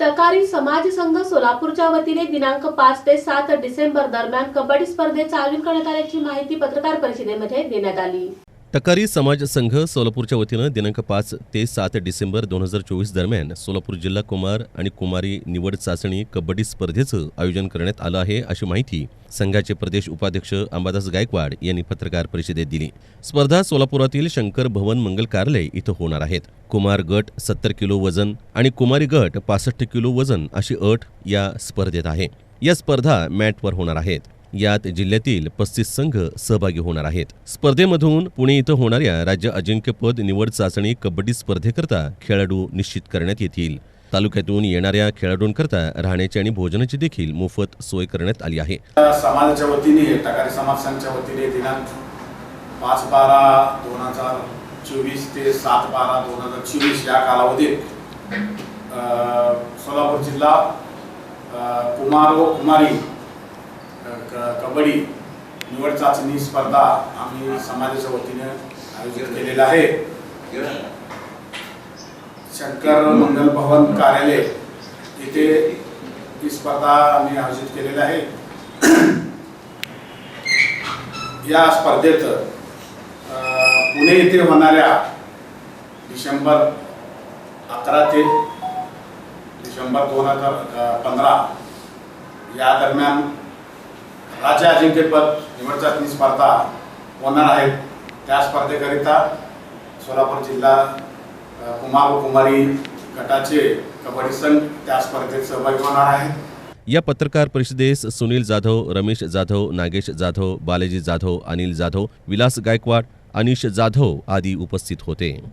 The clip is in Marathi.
तकारी समाज संघ सोलापूरच्या वतीने दिनांक पाच ते सात डिसेंबर दरम्यान कबड्डी स्पर्धेचं आयोजन करण्यात आल्याची माहिती पत्रकार परिषदेमध्ये देण्यात आली. तकारी समाज संघ सोलापूरच्या वतीनं दिनांक पाच ते सात डिसेंबर दोन हजार चोवीस दरम्यान सोलापूर जिल्हा कुमार आणि कुमारी निवड चाचणी कबड्डी स्पर्धेचं आयोजन करण्यात आलं आहे अशी माहिती संघाचे प्रदेश उपाध्यक्ष अंबादास गायकवाड यांनी पत्रकार परिषदेत दिली. स्पर्धा सोलापुरातील शंकर भवन मंगल कार्यालय इथं होणार आहेत. कुमार गट सत्तर किलो वजन आणि कुमारी गट पासष्ट किलो वजन अशी अट या स्पर्धेत आहे. या स्पर्धा मॅटवर होणार आहेत. यात जिल्ह्यातील पस्तीस संघ सहभागी होणार आहेत. स्पर्धेमधून पुणे इथं होणाऱ्या राज्य अजिंक्यपद निवड चाचणी कबड्डी स्पर्धेकरता खेळाडू निश्चित करण्यात येतील. तालुक्यातून येणाऱ्या खेळाडूंकरता राहण्याची आणि भोजनाची देखील मोफत सोय करण्यात आली आहे. समाजाच्या वतीने तकारी समाज संघाच्या वतीने दिनांक पाच बारा दोन हजार चोवीस ते सात बारा दोन हजार चोवीस या कालावधीत सोलापूर जिल्हा कुमार व कुमारी कबड्डी निवड चाचणी स्पर्धा आम्ही समाजाच्या वतीने आयोजित केलेला आहे. शंकर मंगल भवन कार्यालय इथे ही स्पर्धा आम्ही आयोजित केलेली आहे. या स्पर्धेत पुणे येथे होणाऱ्या डिसेंबर अकरा ते डिसेंबर दोन हजार पंधरा या दरम्यान राज्य अजिंक्यपद निवड चाचणी स्पर्धा होणार आहेत. त्या स्पर्धेकरिता सोलापूर जिल्हा कुमार व कुमारी गटाचे कबड्डी संघ त्या स्पर्धेत सहभागी होणार आहेत. या पत्रकार परिषदेस सुनील जाधव रमेश जाधव नागेश जाधव बालाजी जाधव अनिल जाधव विलास गायकवाड अनिश जाधव आदी उपस्थित होते.